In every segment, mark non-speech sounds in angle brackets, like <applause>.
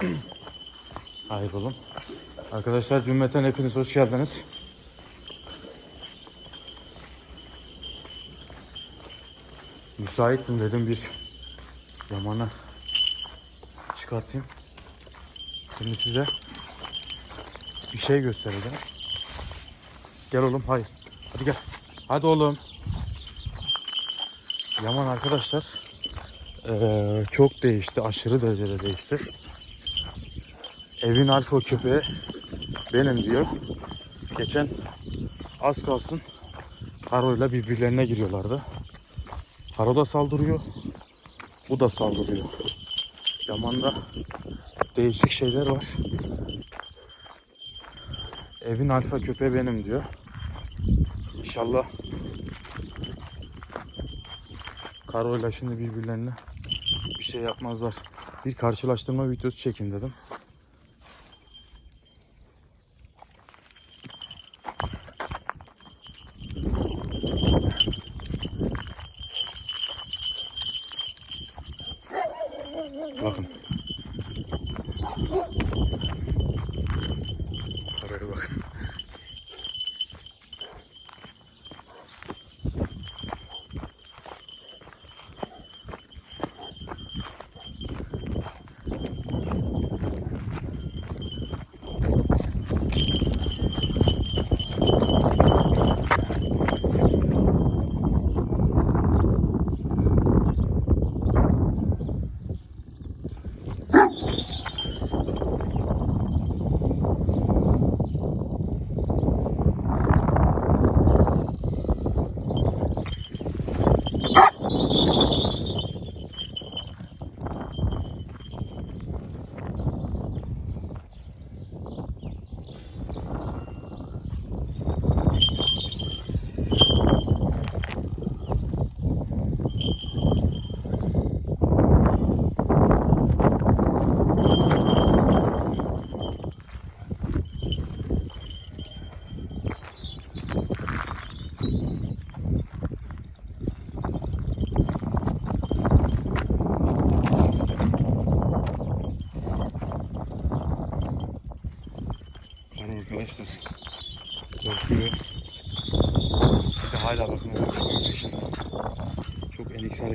<clears throat> Hayır oğlum. Arkadaşlar cümleten hepiniz hoş geldiniz. Müsaittim dedim bir yamana çıkartayım. Şimdi size bir şey göstereceğim. Gel oğlum hayır. Hadi gel. Hadi oğlum. Yaman arkadaşlar eee, çok değişti. Aşırı derecede değişti. Evin alfa köpeği benim diyor. Geçen az kalsın Haro'yla birbirlerine giriyorlardı. Haro da saldırıyor. Bu da saldırıyor. Yaman'da değişik şeyler var. Evin alfa köpeği benim diyor. İnşallah Karo'yla şimdi birbirlerine bir şey yapmazlar. Bir karşılaştırma videosu çekin dedim.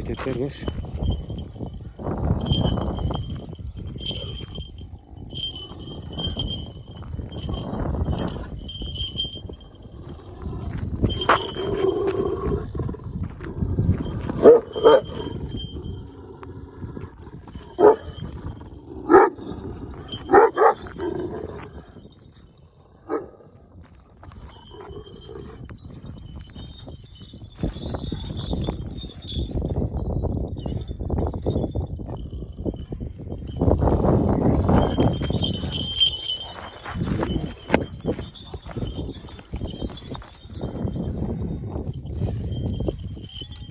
Hareketler var.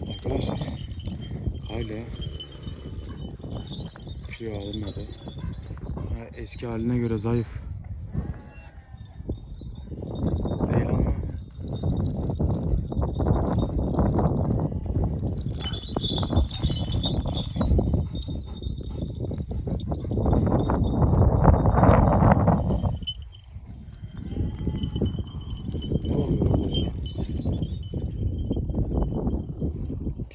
Arkadaşlar hala kilo alınmadı. Ha, eski haline göre zayıf.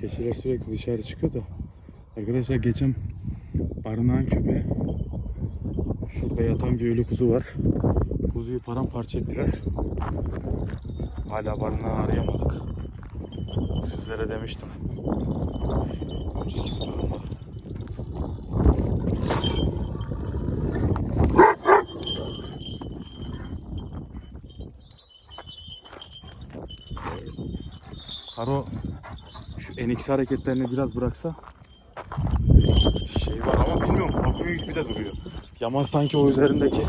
Keçiler sürekli dışarı çıkıyor da. Arkadaşlar geçen barınağın köpeği şurada yatan bir ölü kuzu var. Kuzuyu paramparça ettiler. Hala barınağı arayamadık. Sizlere demiştim. Önceki. Karo NX hareketlerini biraz bıraksa şey var ama bilmiyorum korkuyor gibi de duruyor. Yaman sanki o üzerindeki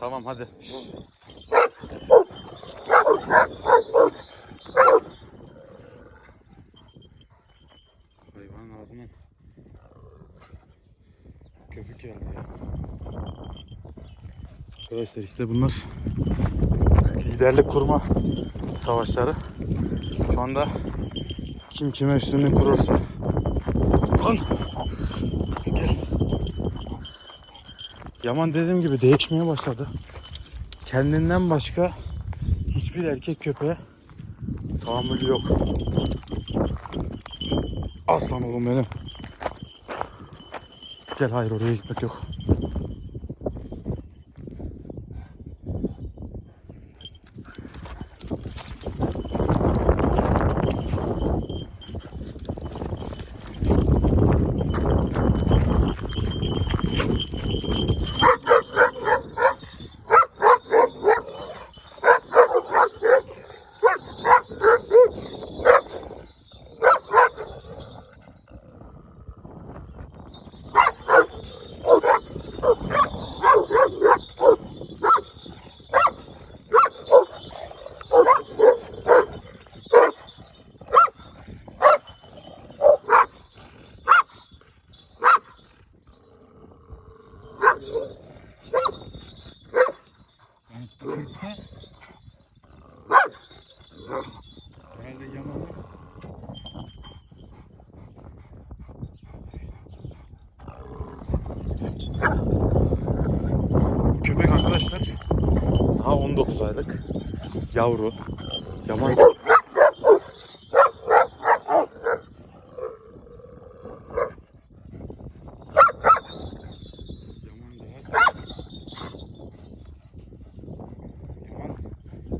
Hadi. Şşş. Hayvanın ağzından köpük geldi ya. Arkadaşlar işte bunlar liderlik kurma savaşları. Şu anda kim kime üstünlük kurursa. Lan! Gel. Yaman dediğim gibi değişmeye başladı. Kendinden başka hiçbir erkek köpeğe tahammülü yok. Aslan oğlum benim. Gel hayır oraya gitmek yok. Yani kırsa herhalde Yaman'ı Bu köpek arkadaşlar daha 19 aylık yavru Yaman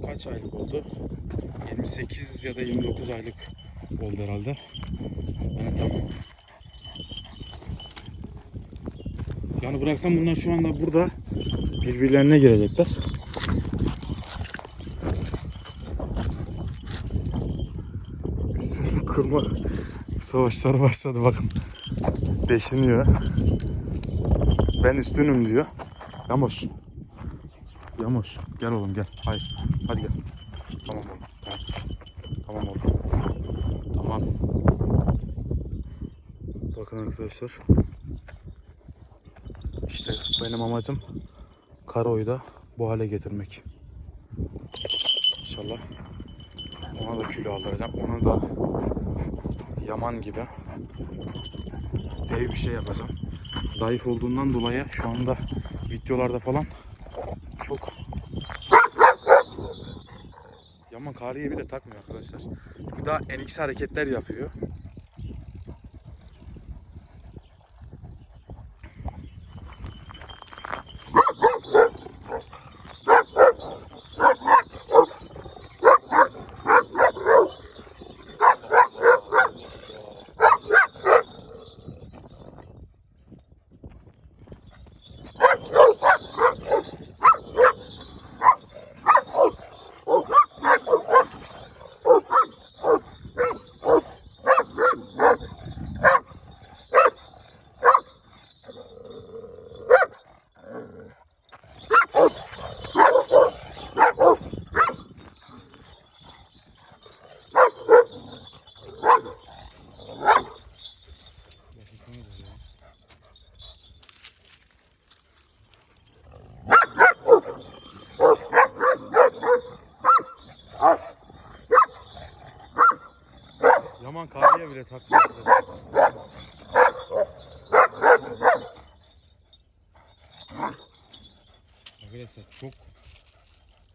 kaç aylık oldu? 28 ya da 29 aylık oldu herhalde. Yani tam bıraksam bunlar şu anda burada birbirlerine girecekler. Üstünü kırma savaşları başladı bakın. Beşiniyor. Ben üstünüm diyor. Yamoş. Yamoş. Gel oğlum gel. Hayır. Hadi gel. Tamam oğlum. Tamam oğlum. Tamam. Bakın arkadaşlar. İşte benim amacım Karo'yu da bu hale getirmek. İnşallah ona da kilo aldıracağım. Ona da Yaman gibi dev bir şey yapacağım. Zayıf olduğundan dolayı şu anda videolarda falan çok Yaman kariye bile takmıyor arkadaşlar. Çünkü daha NX hareketler yapıyor. Yaman bile takmıyor arkadaşlar. Çok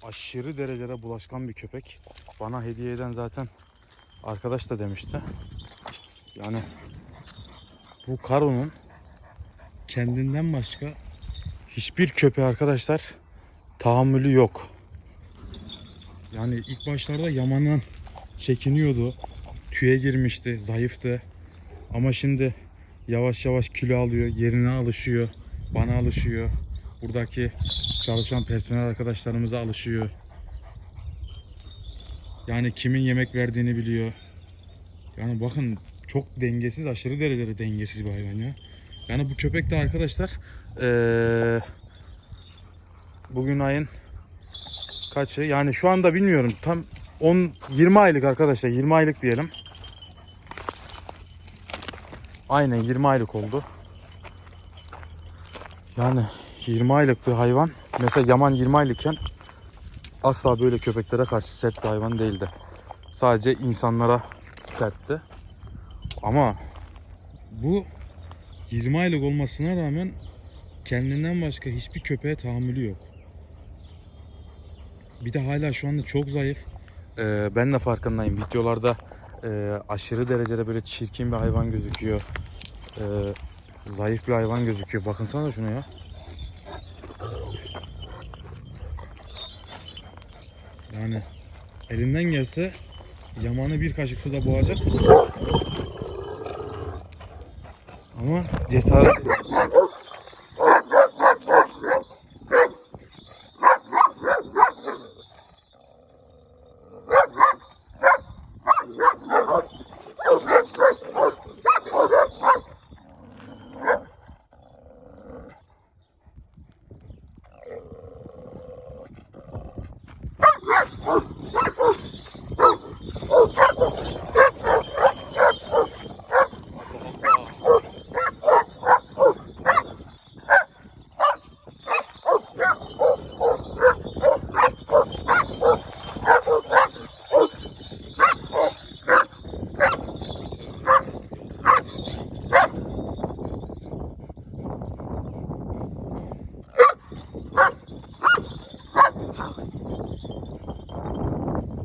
aşırı derecede bulaşkan bir köpek. Bana hediye eden zaten arkadaş da demişti. Yani bu Karo'nun kendinden başka hiçbir köpeğe arkadaşlar tahammülü yok. Yani ilk başlarda Yaman'ın çekiniyordu. Tüye girmişti, zayıftı. Ama şimdi yavaş yavaş kilo alıyor, yerine alışıyor, bana alışıyor. Buradaki çalışan personel arkadaşlarımıza alışıyor. Yani kimin yemek verdiğini biliyor. Yani bakın çok dengesiz, aşırı derecede dengesiz bir hayvan ya. Yani bu köpek de arkadaşlar eee, bugün ayın kaçı? Yani şu anda bilmiyorum. Tam 10 20 aylık arkadaşlar. 20 aylık diyelim. Aynen 20 aylık oldu. Yani 20 aylık bir hayvan. Mesela Yaman 20 aylıkken asla böyle köpeklere karşı sert bir hayvan değildi. Sadece insanlara sertti. Ama bu 20 aylık olmasına rağmen kendinden başka hiçbir köpeğe tahammülü yok. Bir de hala şu anda çok zayıf. Ee, ben de farkındayım. Videolarda e, aşırı derecede böyle çirkin bir hayvan gözüküyor. Ee, zayıf bir hayvan gözüküyor. Bakın sana şuna ya. Yani elinden gelse Yaman'ı bir kaşık suda boğacak. Ama cesaret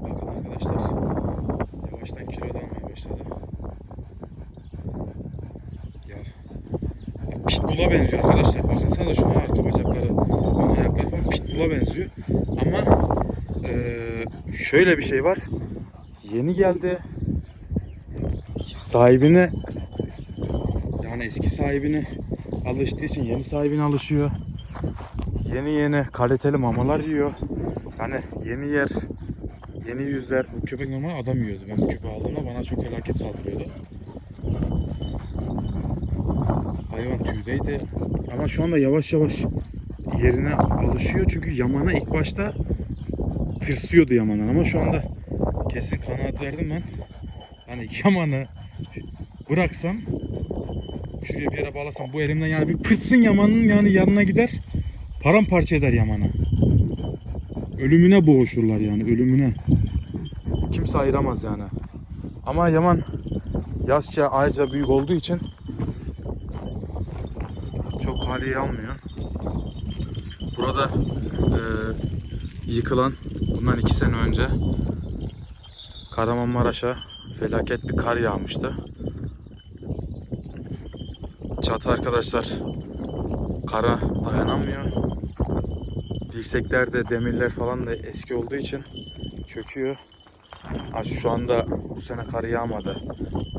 Bakın arkadaşlar. Yavaştan kilo da almaya başladı. Ya. Pitbull'a benziyor arkadaşlar. Bakın sana şuna arka bacakları, ön ayakları falan pitbull'a benziyor. Ama eee, şöyle bir şey var. Yeni geldi. Sahibine yani eski sahibine alıştığı için yeni sahibine alışıyor. Yeni yeni kaliteli mamalar yiyor. Yani yeni yer, Yeni yüzler. Bu köpek normal adam yiyordu. Ben bu köpeği aldığımda bana çok felaket saldırıyordu. Hayvan tüydeydi. Ama şu anda yavaş yavaş yerine alışıyor. Çünkü Yaman'a ilk başta tırsıyordu Yaman'dan ama şu anda kesin kanaat verdim ben. Hani Yaman'ı bıraksam şuraya bir yere bağlasam bu elimden yani bir pıtsın Yaman'ın yani yanına gider paramparça eder Yaman'ı. Ölümüne boğuşurlar yani ölümüne. Kimse ayıramaz yani. Ama Yaman yaşça ayrıca büyük olduğu için çok haliye almıyor. Burada e, yıkılan bundan iki sene önce Kahramanmaraş'a felaket bir kar yağmıştı. Çatı arkadaşlar kara dayanamıyor. Dirseklerde demirler falan da eski olduğu için çöküyor. Ha şu anda bu sene kar yağmadı.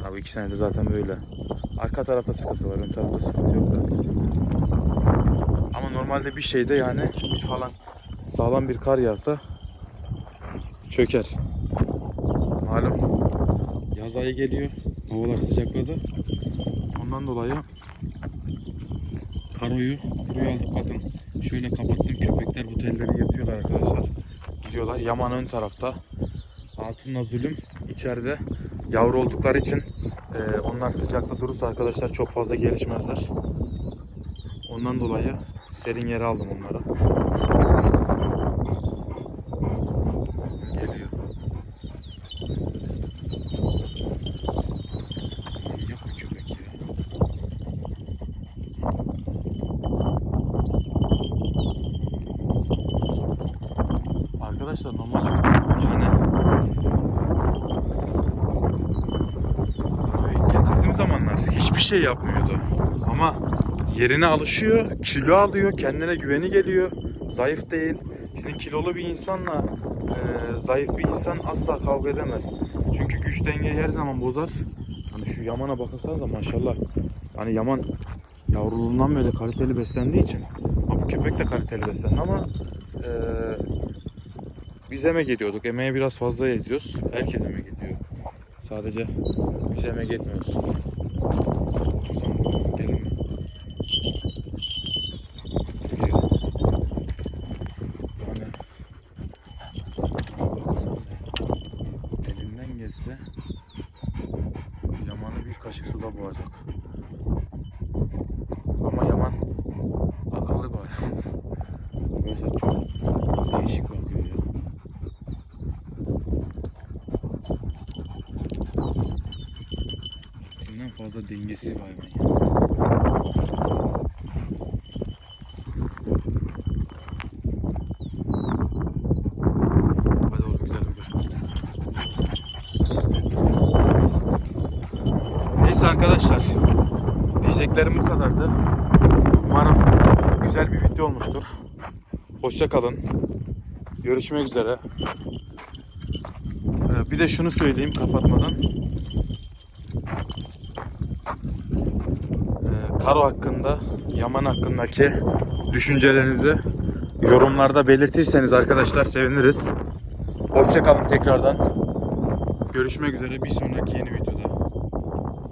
Ha bu iki senede zaten böyle. Arka tarafta sıkıntı var, ön tarafta sıkıntı yok da. Ama normalde bir şeyde yani falan sağlam bir kar yağsa çöker. Malum yaz ayı geliyor. Havalar sıcakladı. Ondan dolayı karoyu kuruya aldık bakın. Şöyle kapattım köpekler bu telleri yırtıyorlar arkadaşlar. Gidiyorlar. Yaman ön tarafta. Altınla zulüm içeride. Yavru oldukları için e, onlar sıcakta durursa arkadaşlar çok fazla gelişmezler. Ondan dolayı serin yere aldım onları. Geliyor. Manyak bir köpek ya. Arkadaşlar normal yani Arabayı getirdiğim zamanlar hiçbir şey yapmıyordu. Ama yerine alışıyor, kilo alıyor, kendine güveni geliyor. Zayıf değil. Şimdi kilolu bir insanla e, zayıf bir insan asla kavga edemez. Çünkü güç dengeyi her zaman bozar. Hani şu Yaman'a bakınsanıza maşallah. Hani Yaman yavruluğundan beri kaliteli beslendiği için. Ama bu köpek de kaliteli beslendi ama e, biz emek ediyorduk. Emeğe biraz fazla ediyoruz. Herkes emek ediyor. Sadece biz emek etmiyoruz. Gelin. Yani elinden geçse Yaman'ı bir kaşık suda boğacak. Ama Yaman akıllı bayağı. Mesela çok değişik bakıyor ya. fazla dengesiz bir hayvan. Yani. Neyse arkadaşlar. Diyeceklerim bu kadardı. Umarım güzel bir video olmuştur. Hoşça kalın. Görüşmek üzere. Ee, Bir de şunu söyleyeyim kapatmadan. Ee, Karo hakkında, Yaman hakkındaki düşüncelerinizi yorumlarda belirtirseniz arkadaşlar seviniriz. Hoşça kalın tekrardan. Görüşmek üzere bir sonraki.